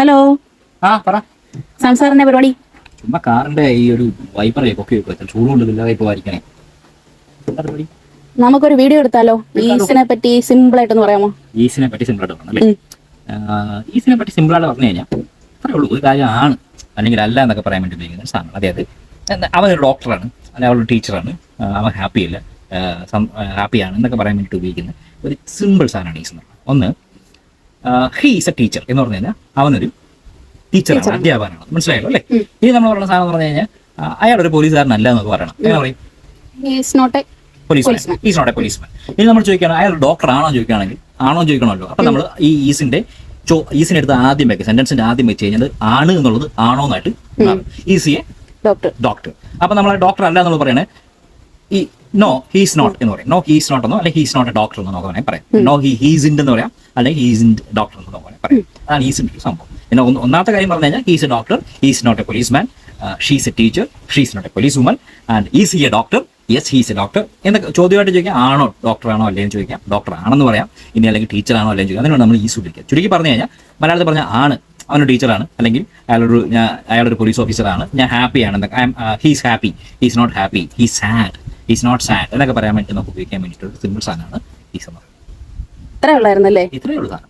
Hello ആ പറ. സംസാറിന്റെ പരിപാടി. ചുമ്മാ കാറിന്റെ ഈ ഒരു വൈപ്പറേ ഒക്കെ വെക്കുക ചൂടുകൊണ്ട് ഇല്ലാതെ ഇപ്പൊ വായിക്കണേ പരിപാടി? നമുക്കൊരു വീഡിയോ എടുത്താലോ? ഈസിനെ പറ്റി സിമ്പിൾ ആയിട്ടൊന്ന് പറയാമോ? ഈസിനെ പറ്റി സിമ്പിൾ ആയിട്ട് പറഞ്ഞു അല്ലേ ഈസിനെ പറ്റി സിമ്പിൾ ആയിട്ട് പറഞ്ഞു കഴിഞ്ഞാൽ അത്രേ ഉള്ളൂ. ഒരു കാര്യം ആണ് അല്ലെങ്കിൽ അല്ല എന്നൊക്കെ പറയാൻ വേണ്ടി ഉപയോഗിക്കുന്ന സാധനം. അതായത് അവനൊരു അവൻ ഒരു ഡോക്ടറാണ് അല്ലെങ്കിൽ അവളൊരു ടീച്ചറാണ് അവൻ ഹാപ്പി അല്ല. ഹാപ്പിയാണ് എന്നൊക്കെ പറയാൻ വേണ്ടിയിട്ട് ഉപയോഗിക്കുന്ന ഒരു സിമ്പിൾ സാധനമാണ് ഈസ് എന്ന് ഒന്ന് ഹീ ഈസ് എ ടീച്ചർ എന്ന് പറഞ്ഞു കഴിഞ്ഞാൽ അവനൊരു ടീച്ചറാണ് അധ്യാപകനാണ്. മനസ്സിലായോ അല്ലേ? ഇനി നമ്മൾ പറയുന്ന സാധനം എന്ന് പറഞ്ഞു കഴിഞ്ഞാൽ അയാൾ ഒരു പോലീസുകാരനല്ല എന്നൊക്കെ പറയണം. എങ്ങനെ പറയും? Not a policeman. Is not a policeman ഇനി നമ്മൾ ചോദിക്കുകയാണ് അയാൾ ഡോക്ടർ ആണോ ചോദിക്കുകയാണെങ്കിൽ ആണോ ചോദിക്കണമല്ലോ. അപ്പൊ നമ്മൾ ഈ ഈസിന്റെ ചോ ഈസിനെ എടുത്ത് ആദ്യം വെക്കുക സെന്റൻസിന്റെ ആദ്യം വെച്ച് കഴിഞ്ഞാൽ ആണ് എന്നുള്ളത് ആണോ എന്നായിട്ട് ഈസിയെ ഡോക്ടർ. ഡോക്ടർ. അപ്പൊ നമ്മൾ ഡോക്ടർ അല്ല എന്നുള്ളത് പറയണേ ഈ നോ ഹീസ് നോട്ട് എന്ന് പറയും. നോ ഹീസ് നോട്ട് എന്നോ അല്ലെങ്കിൽ ഹീസ് നോട്ട് എ ഡോക്ടർ എന്ന് നോക്കാൻ വേണമെങ്കിൽ പറയാം നോ ഹി ഹീസ് ഇൻഡ് എന്ന് പറയാം. അല്ലെങ്കിൽ ഹീസ് ഇൻ ഡോക്ടർ എന്ന് നോക്കാൻ വേണമെങ്കിൽ പറയാം. അതാണ് ഹീസ് ഇൻഡ് സംഭവം. പിന്നെ ഒന്നാമത്തെ കാര്യം പറഞ്ഞു കഴിഞ്ഞാൽ he's a doctor he's not a police policeman she's a teacher she's not a police woman and is he a doctor yes he's a doctor എന്നൊക്കെ ചോദ്യമായിട്ട് ചോദിക്കാം ആണോ ഡോക്ടർ ആണോ അല്ലെങ്കിൽ ചോദിക്കാം. ഡോക്ടർ ആണെന്ന് പറയാം. ഇനി അല്ലെങ്കിൽ ടീച്ചർ ആണോ അല്ലെങ്കിൽ ചോദിക്കാം. അതിനാണ് നമ്മൾ ഈസ് വിളിക്കുക ചുരുക്കി പറഞ്ഞു കഴിഞ്ഞാൽ മലയാളത്തിൽ പറഞ്ഞാൽ ആണ്. അവനൊരു ടീച്ചറാണ് അല്ലെങ്കിൽ അയാളൊരു ഞാൻ അയാളൊരു പോലീസ് ഓഫീസറാണ് ഞാൻ ഹാപ്പിയാണ് he's happy he's not happy he's sad he's not sad എന്നൊക്കെ പറയാൻ വേണ്ടി നമുക്ക് ഉപയോഗിക്കാൻ വേണ്ടിയിട്ട് ഒരു സിമ്പിൾ സാധനമാണ് ഈ സമർ ഇത്രേ ഉള്ളായിരുന്നല്ലേ? ഇത്രയേ ഉള്ളൂ സാധനം.